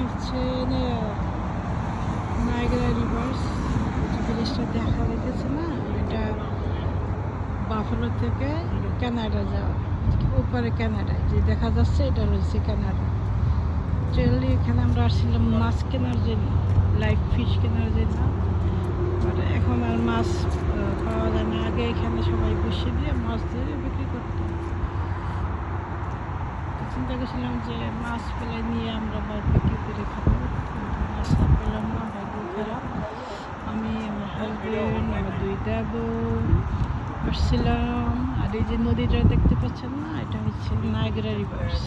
হচ্ছে Niagara reverse ব্রিজটা দেখা যাইতেছে না, এটা বাফলো থেকে কানাডা যাওয়া ওপারে কানাডা, যে দেখা যাচ্ছে এটা রয়েছে কানাডা। ট্রেনলি এখানে আমরা আসছিলাম মাছ কেনার জন্য লাইক ফিশ কেনার জন্য। বাট এখন আর মাছ পাওয়া যায় না। আগে এখানে সবাই বসে দিয়ে মাছ ধরে বিক্রি করতো। চিন্তা করছিলাম যে মাছ পেলে নিয়ে আমরা বিক্রি করে খাব? কিন্তু মাছ আর পেলাম না ভাগ্য খারাপ। আমি আমার হাজবেন্ড আমার দুইটা বউ আসছিলাম। আর এই যে নদীটা দেখতে পাচ্ছেন না, এটা হচ্ছে নায়গ্রা রিভার্স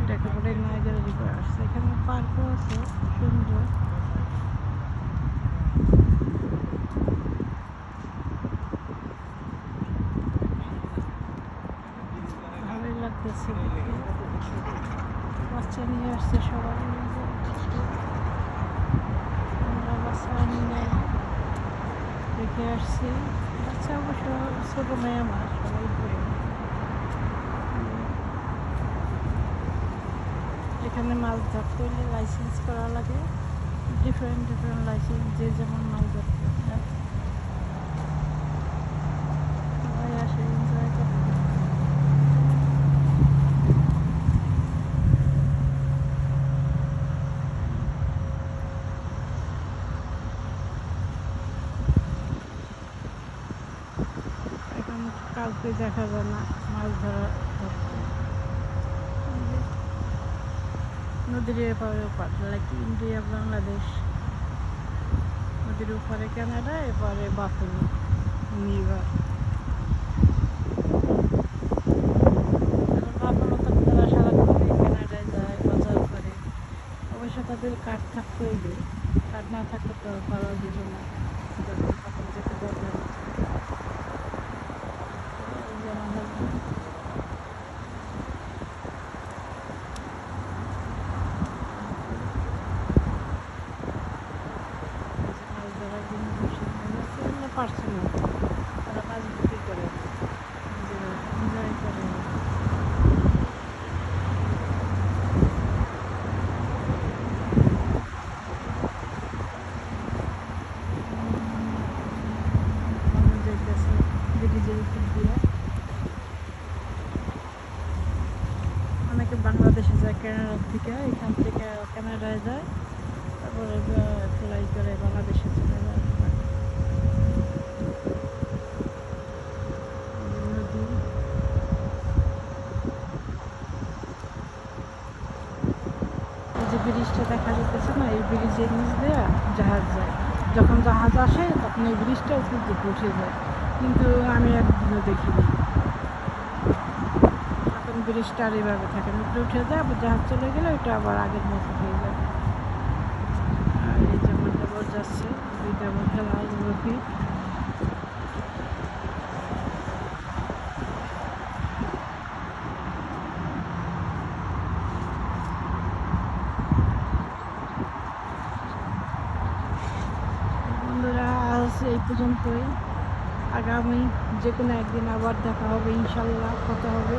এটা একেবারে নায়গ্রা রিভার্স এখানে পার্কও আছে, সুন্দর। বাচ্চা নিয়ে আসছে সবাই। আমরা বাচ্চা দেখে আসছি। বাচ্চা ছোটো এখানে মাছ ধরতে লাইসেন্স করা লাগে। ডিফারেন্ট ডিফারেন্ট লাইসেন্স যে যেমন মাছ ধরতে। সবাই আসে এনজয় করতে এখন কাউকে দেখা যায় না, মাছ ধরা নদীর এপারে ওপার লাইক ইন্ডিয়া, বাংলাদেশ। নদীর উপরে কানাডা, এপারে বাফেলো অবশ্য তাদের থাকতে হইবে কার্ড না থাকলে তো করা দিবে না। যেতে দরকার এই যে আমার husband। মাছ ধরার জন্য বসে গেছে এগুলো পার্সোনাল তারা মাছ বিক্রি করে নিজেরা এনজয় করে মানুষ যাইতেছে ব্রিজের উপর দিয়ে অনেকে বাংলাদেশে যায় কানাডার থেকে, এখান থেকে কানাডায় যায়, তারপরে ফ্লাই করে বাংলাদেশে চলে যায়। যে ব্রিজটা দেখা যাচ্ছে না, এই ব্রিজের নিচ দিয়ে জাহাজ যায়। যখন জাহাজ আসে, তখন এই ব্রিজটা উপর উঠে যায়। কিন্তু আমি একদিনও দেখিনি। ব্রিজটা আর এভাবে থাকে। না উঠে যায়, আবার জাহাজ চলে গেলে ওইটা আবার আগের মতো হয়ে যায়। আর এই যে আমার দেবর যাচ্ছে দুই দেবর খেলা রফি বন্ধুরা, আজ এই পর্যন্তই। আগামী যে কোনো একদিন আবার দেখা হবে, ইনশাল্লাহ, কথা হবে।